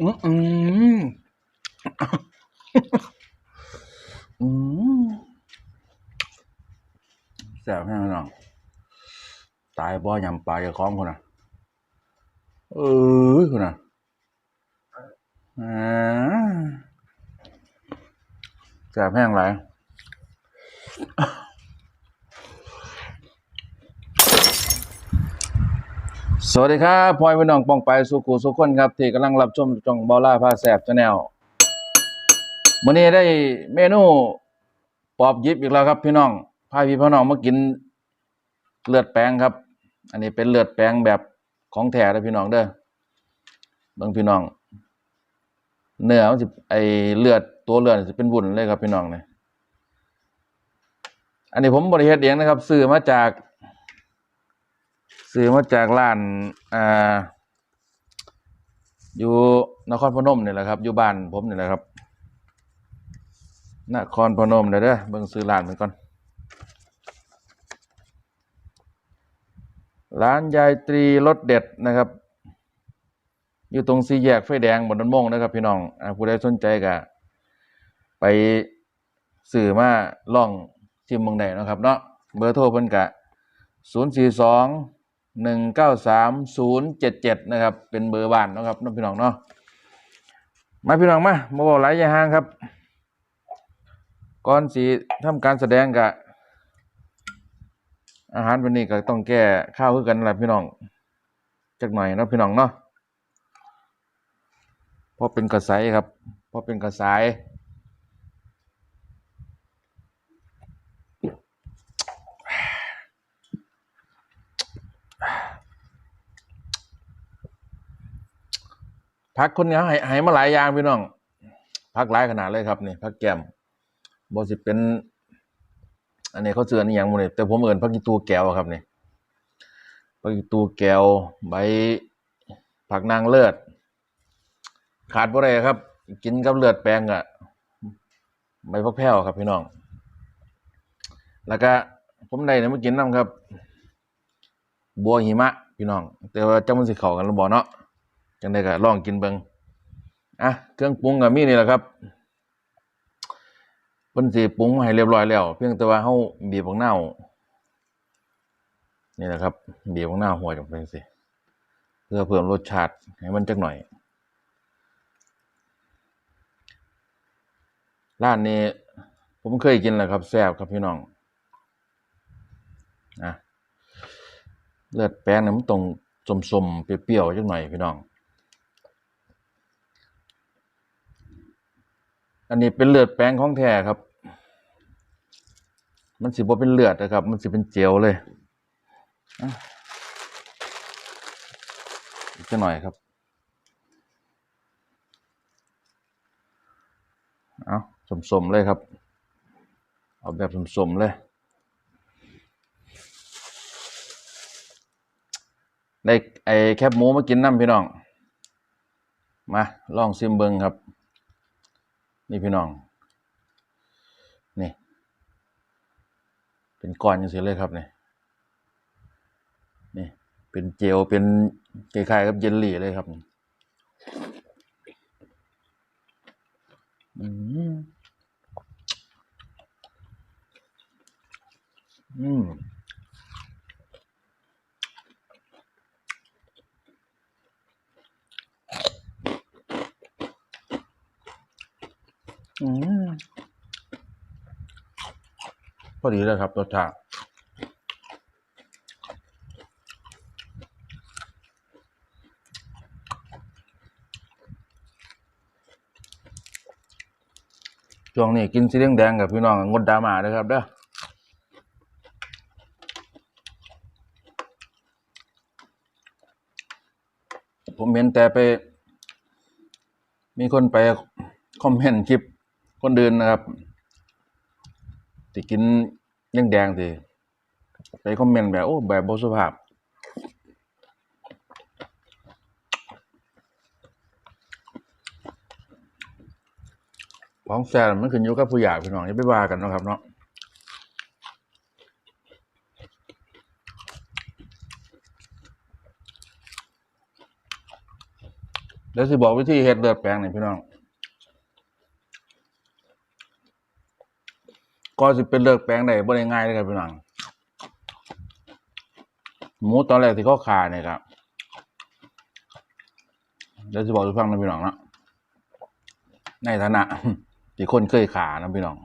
อืมอืมอืมแซ่บแห้งน้อนตายบ่ยำปลาจะคล้องคนน่ะ เออคนน่ะอ่าแซ่บแห้งไราย สวัสดีครับพลอยพี่น้องปองไปสุขุสุขคนครับ ที่กำลังรับชมจ่องบอล่าพาแสบชาแนลวันนี้ได้เมนูปอบยิบอีกแล้วครับ พี่น้องพาพี่พี่น้องมากินเลือดแป้งครับ อันนี้เป็นเลือดแป้งแบบของแท้เลยพี่น้องเด้อเบิ่งพี่น้อง เนื้อมันสิไอเลือดตัวเลือดสิเป็นวุ้นเลยครับพี่น้องเนี่ยอันนี้ผมบริเฮ็ดเองนะครับซื้อมาจาก ซื้อมาจากร้านอ่าอยู่นครพนมเนี่ยแหละครับ อยู่บ้านผมเนี่ยแหละครับ นครพนมเด้อเด้อเบิ่งซื้อร้านมันก่อน ร้านยายตรีรสเด็ดนะครับ อยู่ตรงสี่แยกไฟแดงบนต้นมงนะครับ พี่น้องอผู้ใดสนใจก็ไปสื่อมาล่องชิมเมืองใดนะครับเนาะ เบอร์โทรเพิ่นกะศูนย์สี่สอง หนึ่งเก้าสามศูนย์เจ็ดเจ็ดนะครับ เป็นเบอร์บ้านนะครับน้องพี่น้องเนาะมาพี่น้องมามาบอกหลายอยางห่างครับก่อนสีทำการแสดงกะอาหารวันนี้ก็ต้องแก้ข้าวคือกันแหละพี่น้องจักหน่อยนะพี่น้องเนาะเพราะเป็นกระสายครับเพราะเป็นกระสาย พักคนนี้ให้ให้มาหลายอย่างพี่น้องพักหลายขนาดเลยครับนี่พักแก้มบสิเป็น อันนี้เขาเสือนี่อย่างหมดเลยแต่ผมเอินพักกีตูแก้วครับนี่พักกีตูแก้วใบผักนางเลือด ขาดบ่ได้ครับ กินกับเลือดแปลงอะใบพักแพ้วครับพี่น้อง แล้วก็ผมได้เนี่ยมากินน้ำครับ บัวหิมะพี่น้อง แต่ว่าเจ้ามันสิเข้ากันหรือบ่เนาะ จังได้ก็ลองกินเบิงอะเครื่องปรุงก็มีนี่แหละครับเพิ่นสิปรุงให้เรียบร้อยแล้ว เพียงแต่ว่าเฮาบีบบักนาวนี่แหละครับบีบบักนาวหัวจังเป็นสิเพื่อเพิ่มรสชาติให้มันจักหน่อยร้านนี้ ผมเคยกินแล้วครับแซ่บครับพี่น้องอะเลือดแป้งเนี่ยมันต้องสมๆเปรี้ยวๆจักหน่อยพี่น้อง อันนี้เป็นเลือดแป้งของแท้ครับ มันสิบ่เป็นเลือดนะครับ มันสิเป็นเจลเลยอีกหน่อยครับ เอาสมๆเลยครับ เอาแบบสมๆเลย ได้ไอแคบหมูมากินน้ำพี่น้อง มา ลองซิมเบิงครับ นี่พี่น้อง นี่ เป็นก้อนอย่างเสียเลยครับนี่นี่ เป็นเจล เป็นคล้ายๆกับเยลลี่เลยครับอืมอืม อืมพอดีเลยครับรสชาติช่วงนี้กินสีแดงๆกับพี่น้องงดดราม่าเลยครับเด้อผมเห็นแต่ไป มีคนไปคอมเมนต์คลิป คนเดินนะครับที่กินยังแดงสิไปคอมเมนต์แบบ โอ้แบบบสุภาพ ของแซนมันขึ้นอยู่กับผู้ใหญ่พี่น้องอย่าไปว่ากันนะครับเนาะผเดี๋ยวสิบอกวิธีเฮ็ดเลือดแปลงนี่พี่น้อง ก็สิเป็นเลือดแปลงได้บ่ได้ง่ายเลยครับพี่น้องหมูตอนแรกที่เขาขาเนี่ยครับเดี๋ยวจะบอกทุกฟังนะพี่น้องนะในฐานะที่คนเคยขานะพี่น้อง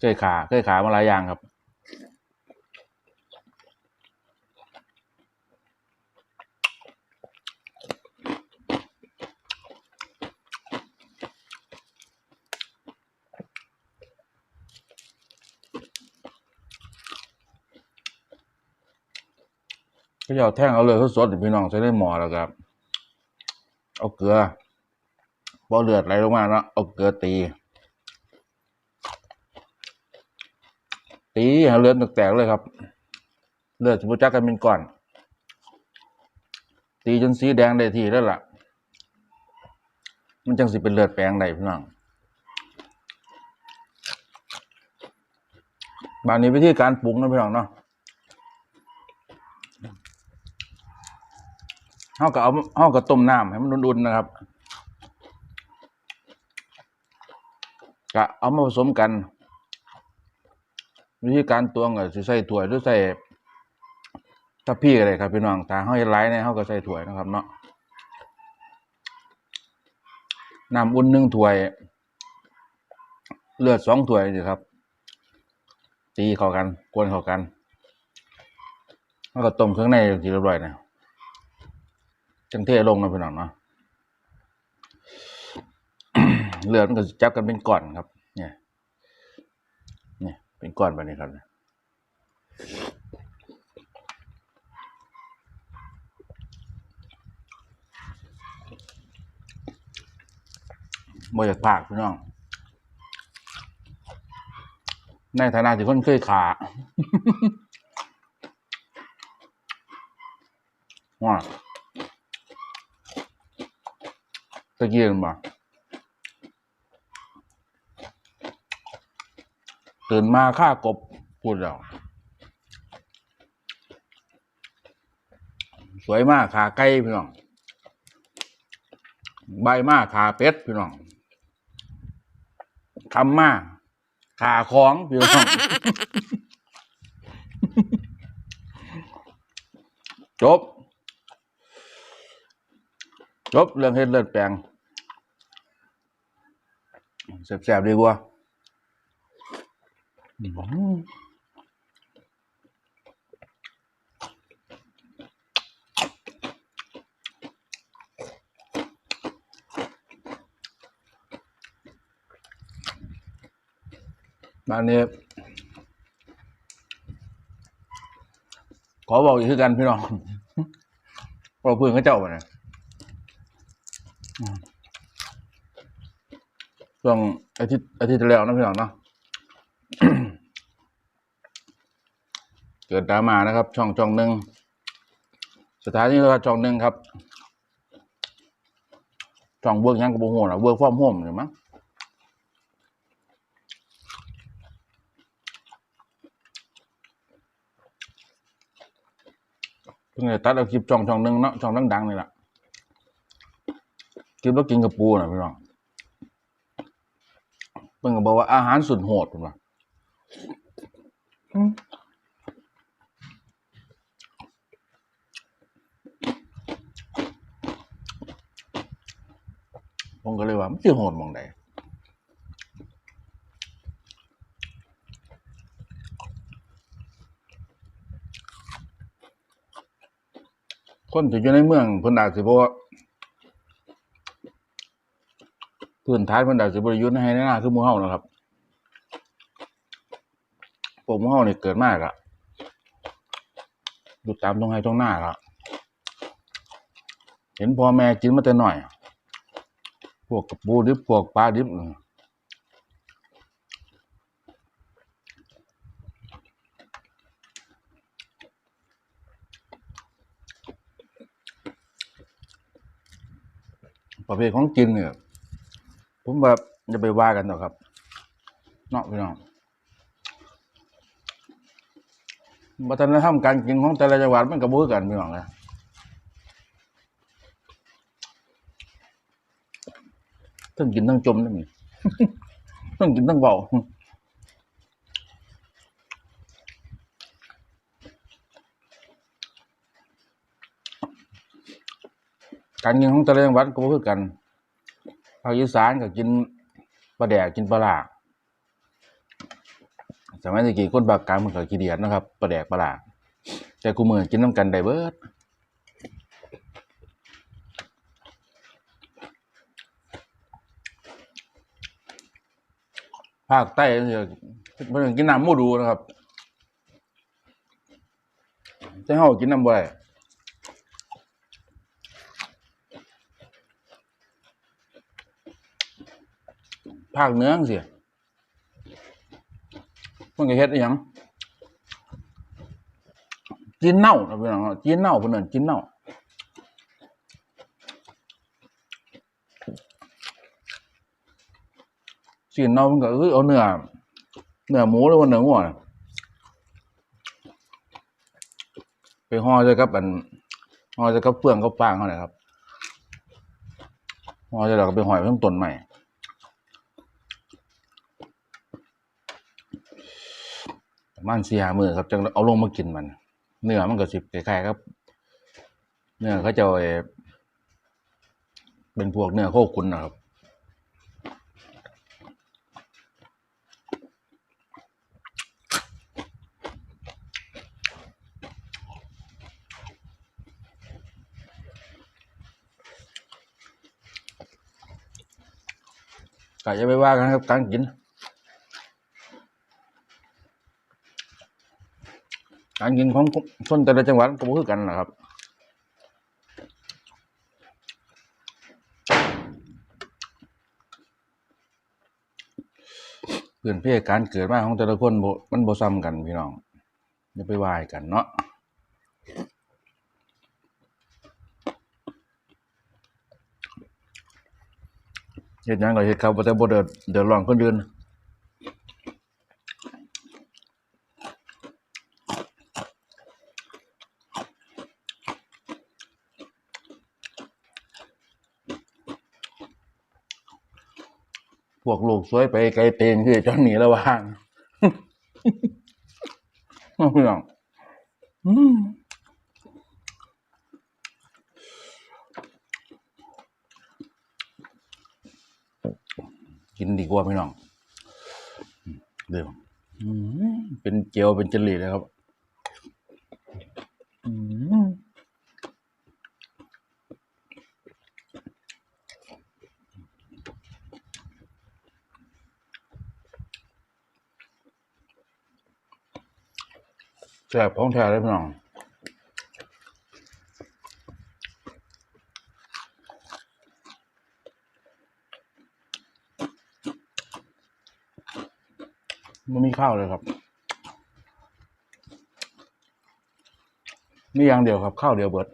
เคยขาเคยขามาหลายอย่างครับ ก็จะเอาแท่งเอาเลยสดๆพี่น้องใช้ได้หมอแล้วครับ เอาเกลือพอเลือดไหลลงมาเนาะเอาเกลือตี ตีให้เลือดแตกเลยครับ เลือดจะพุจักกันเป็นก้อน ตีจนสีแดงได้ทีแล้วล่ะ มันจังสิเป็นเลือดแปลงได้พี่น้องบานนี้วิธีการปรุงนะพี่น้องเนาะ เฮาก็เอาเฮาก็ต้มน้ำให้มันอุ่นๆนะครับก็เอามาผสมกันวิธีการตวงก็สิใส่ถ้วหรือใส่ถ้าพี่ก็ได้ครับพี่น้องถ้าเฮาเฮ็ดหลายเนี่ยเฮาก็ใส่ถ้วนะครับ เนาะน้ำอุ่นหนึ่งถ้วย เลือดสองถ้วยสิครับ ตีเข้ากันกวนเข้ากันแล้วก็ต้มเครื่องในทีเรียบร้อยนะ จังเทลงนะพี่น้องเนาะเลือมันก็จับกันเป็นก้อนครับ เนี่ย เนี่ยเป็นก้อนแบบนี้ครับเนี่ยบ่อยากพากพี่น้อง ในฐานะที่คนเคยขาว่า ตะเกียงบ่ตื่นมาฆ่ากบพูดแล้วสวยมากขาไก่พี่น้อง ใบมากขาเป็ดพี่น้องคำมากขาของพี่น้องจบ จบเรื่องเฮ็ดเลือดแปลง แซ่บๆดีกว่าอืมบ้านนี้ขอบอกอีกคือกันพี่น้องเราเพื่อนเขาเจ้าไปเนี่ย ช่วงอาทิตย์อาทิตย์ที่แล้วนะพี่น้องเนาะเกิดดราม่านะครับ ช่องช่องหนึ่งสถานีโทรทัศน์ช่องหนึ่งครับช่องเวิร์กยังกับโบโหนะเวิร์กฟอร์มโฮมหรือมั้งเพิ่งจะตัดเอาคลิปช่องช่องหนึ่งเนาะช่องดังๆนี่แหละคลิปแล้วกินกับปูนะพี่น้อง พิ่นก็บอกว่าอาหารสุดโหดเพิ่นว่าผมก็เลยว่ามันสิโหดหมองใดคนที่อยู่ในเมืองเพิ่นอาจสิบ่ พื้นฐานเพิ่นอาจสิบ่ได้อยู่ในให้ในนาคือมูเฮานะครับพวกมูเฮาเนี่ยเกิดมากอะอยู่ตามตรงไห้ตรงหน้าครับเห็นพ่อแม่กินมาแต่น้อย พวกกระปูดิบพวกปลาดิบประเภทของกินเนี่ย ผมแบบจะไปว่ากันหรอกครับเนาะพี่น้องวัฒนธรรมการกินของแต่ละจังหวัดมันก็บ่คือกันพี่น้องนะทั้งกินทั้งจมนั่นนี่ทั้งกินทั้งเบาการกินของแต่ละจังหวัดก็คือกัน ภาคอีสานก็กินปลาแดกกินปลาร้าสมัยตะกี้คนภาคกลางมันก็ขี้เดียดนะครับปลาแดกปลาร้าแต่กูมือกินน้ำกันได้เบิดภาคใต้เนี่ยเพิ่นกินน้ำมูดูนะครับจะเฮากินน้ำบ่ได้ ภาคเนื้อจังซี่เพิ่นก็เฮ็ดอีหยังจีนเน่านะพี่น้องจีนเน่าเพิ่นเอิ้นจีนเน่าสีนเน่ามันก็คือเอาเนื้อเนื้อหมูหรือว่าเนื้องัวไปห่อเลยกับอันห่อเลยกับเฟืองกับฟางเขาเลยครับห่อเลยแล้วก็ไปห่อยเพิ่มต้นใหม่ ประมันสี่ห้ามือครับจังเอาลงมากินมัน เนื้อมันก็สิคล้ายๆครับ เนื้อเขาจะเอาไอ้เป็นพวกเนื้อโคขุนนะครับก็จะไปว่ากันครับการกิน การกินของคนแต่ละจังหวัดก็บ่คือกันนะครับเพื่อนเพศการเกิดมาของแต่ละคนมันบ่ซ้ำกันพี่น้องอย่าไปวาให้กันเนาะเฮ็ดหยังก็เฮ็ดครับแต่บ่เดือดเดือดร้อนคนอื่น พวกลูกสวยไปไกลเตงคือจอนหนีระหว่างพี่น้องอืมกินดีกว่าพี่น้องเดี๋ยวเป็นเจียวเป็นจลีเลยครับ อืม แซ่บของแท้เลยพี่น้องไมันมีข้าวเลยครับ มีอย่างเดียวครับ ข้าวเดียวเบิด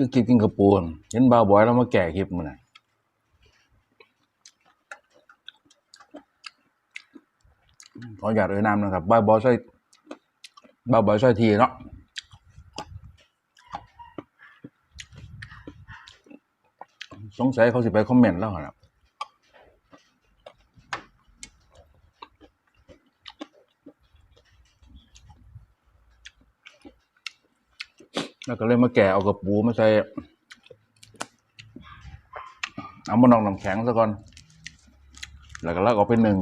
คือกิปกินกระปูนเห็นบาวบอยแล้วมาแก่คลิปมันนะขออยากเอ่ยนามนะครับบาวบอยใส่บาวบอยใส่ทีเนาะสงสัยเขาสิไปคอมเมนต์แล้วครับ แล้วก็เลยมาแก่เอากระปูมาใส่ เอามานองน้ำแข็งซะก่อน แล้วก็ลากออกเป็นหนึ่ง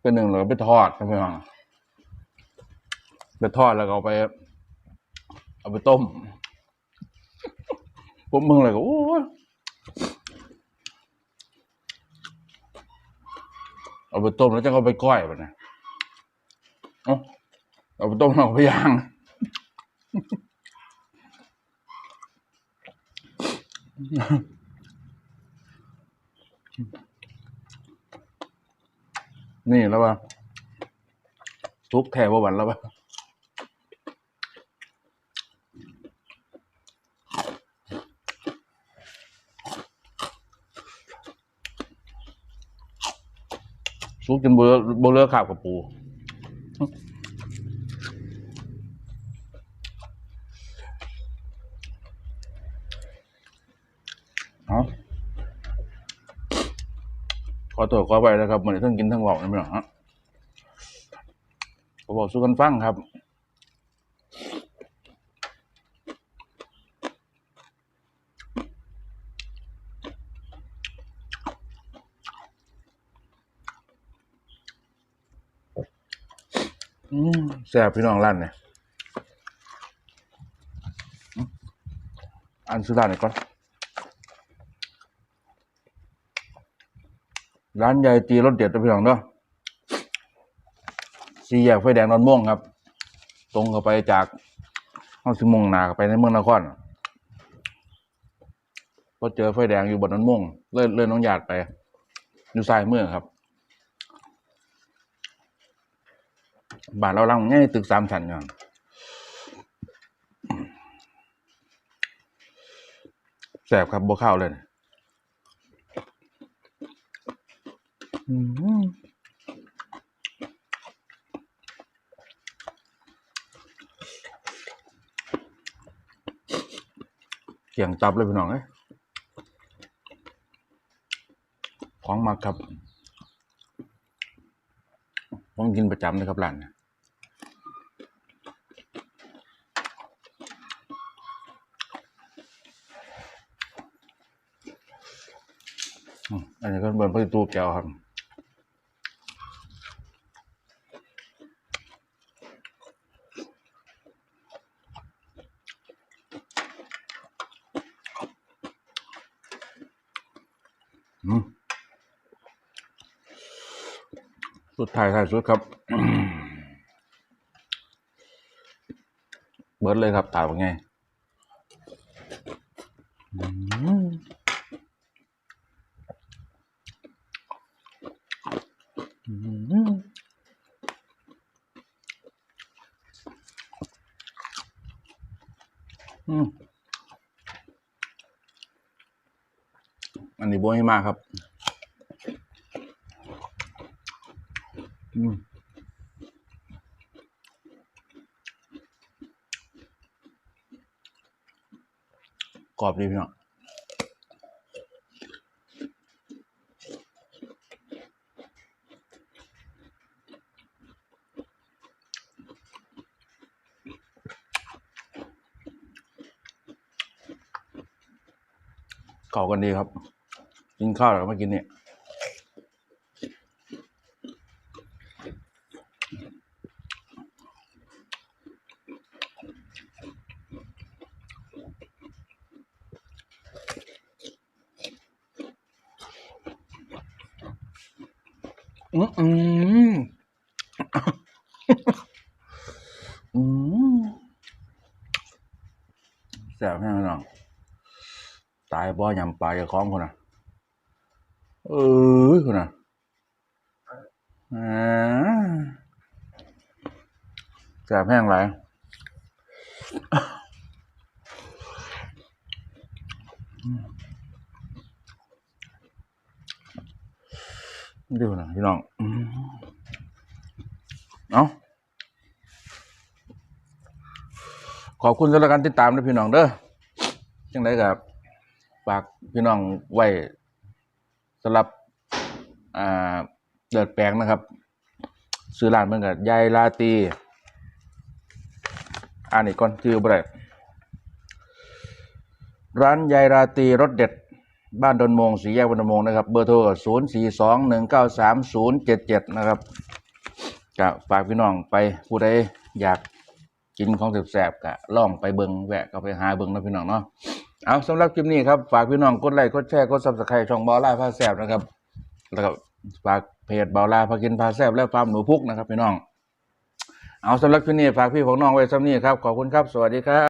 เป็นหนึ่งแล้วก็ไปทอดครับพี่น้องไปทอดแล้วก็เอาไป เอาไปต้มผมมึงเลยก็โอ้ยเอาไปต้มแล้วจะเอาไปก้อยไปนะเอ เอาต้มเอาไปย่าง นี่แล้วว่าทุกแถบวันแล้วว่าซุกจนเบลเบลอขาบกับปู อตัวขอไปนะครับมันทั้งกินทั้งบอกนะพี่น้องฮะก็บอกสู้กันฟังครับอืแซ่บพี่น้องร้านเนี่ยอันซื้อร้านไหนก่อน ร้านใหญ่ตีรสเด็ดนะพี่น้องเนาะสี่แยกไฟแดงนอนม่วงครับ ตรงเข้าไปจากห้องสิมงนาไปในเมืองนครพอเจอไฟแดงอยู่บนนอนม่วงเลื่อนเลื่อนน้องหยาดไปอยู่ซ้ายเมือครับบานเราลังง่ายตึกสามชั้นอย่างแสบครับบ่เข้าวเลย เกี่ยงตับเลยพี่น้องเอ้ยของมักครับผมกินประจำเลยครับร้านอันนี้ก็เป็นพระตูแก้วครับ สุดท้ายท้ายสุดครับ เบิร์ดเลยครับตายว่าไงอันนี้บัวให้มากครับ อืมกรอบดีพี่น้องเก่ากันดีครับ กินข้าวแล้วก็มากินเนี่ย อืมอืมอืมแซ่ บแน่นอนตายบ่ยำปลาจะคล้องคนน่ะ เอ้ยคนน่ะแซ่บแห้งไรดูนะพี่น้อง เอาขอบคุณสำหรับการติดตามนะพี่น้องเด้อ จังไดกับฝากพี่น้องไว้สำหรับอ่าเดือดแปลงนะครับ ซื้อร้านเมื่อกับยายลาตีอ่านอีกก่อนชื่อบ่ได้ร้านยายราตีรสเด็ด บ้านดอนมงสีแยกวันดอนมงนะครับ เบอร์โทรศูนย์สี่สองหนึ่งเก้าสามศูนย์เจ็ดเจ็ดนะครับก็ฝากพี่น้องไปผู้ใดอยากกินของแสบๆก็ล่องไปเบิงแวะก็ไปหาเบิงนะพี่น้องเนาะ เอาสำหรับคลิปนี้ครับ ฝากพี่น้องกดไลค์กดแชร์กดซับสไครต์ช่องบอลล่าพาแซบนะครับ แล้วก็ฝากเพจบอลล่าพากินพาแซบและฟาร์มหนูพุกนะครับพี่น้อง เอาสำหรับคลิปนี้ฝากพี่ของน้องไว้สำนี้ครับ ขอบคุณครับ สวัสดีครับ